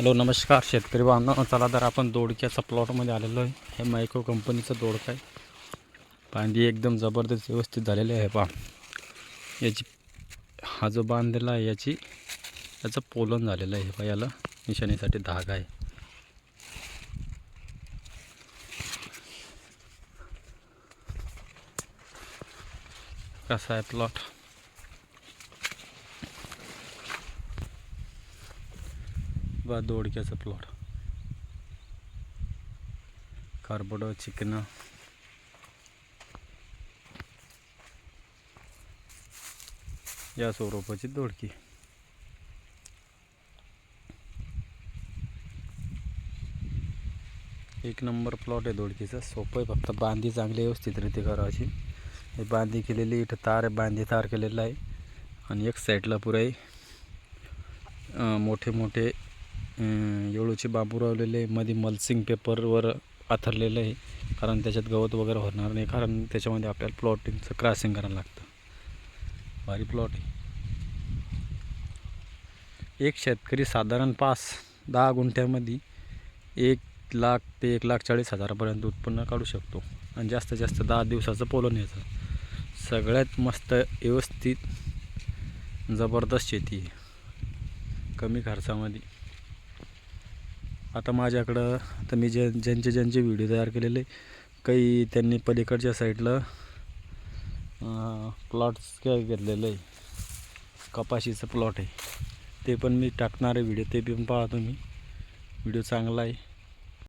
Hello नमस्कार शेतकरी बांधव. चला तर आपण दोडक्याचा प्लॉटमध्ये आलेलो आहे. हे मायक्रो कंपनीचं दोडकं आहे. बांधी एकदम जबरदस्त व्यवस्थित झालेली आहे पहा. याची हा जो बांधलेला आहे याची याचं पोलन झालेलं आहे पहा याला. निशाणीसाठी धागा आहे. कसा आहे प्लॉट बा दोडक्याचं प्लॉट कार्बोडो चिकन. या स्वरूपाची दोडकी. एक नंबर प्लॉट आहे दोडकीचा. सोपं आहे फक्त बांधी चांगली व्यवस्थितरित्या करायची. हे बांधी केलेली इथं तार आहे बांधी तार केलेला आहे. आणि एक साईडला पुराई मोठे मोठे येळूचे बांबू रावलेले आहे. मध्ये मल्सिंग पेपरवर पाथरलेलं आहे. कारण त्याच्यात गवत वगैरे होणार नाही. कारण त्याच्यामध्ये आपल्याला प्लॉटिंगचं क्रॉसिंग करायला लागतं. भारी प्लॉट आहे. एक शेतकरी साधारण पाच दहा गुंठ्यामध्ये एक लाख ते एक लाख चाळीस हजारापर्यंत उत्पन्न काढू शकतो. आणि जास्तीत जास्त दहा दिवसाचं पोलन यायचं सगळ्यात मस्त व्यवस्थित जबरदस्त शेती आहे. कमी खर्चामध्ये. आता माझ्याकडं आता मी जे ज्यांचे ज्यांचे व्हिडिओ तयार केलेले काही त्यांनी पलीकडच्या साईडला प्लॉट्स काय घेतलेलं आहे. कपाशीचं प्लॉट आहे. ते पण मी टाकणार आहे व्हिडिओ ते पण पहा तुम्ही व्हिडिओ चांगला आहे.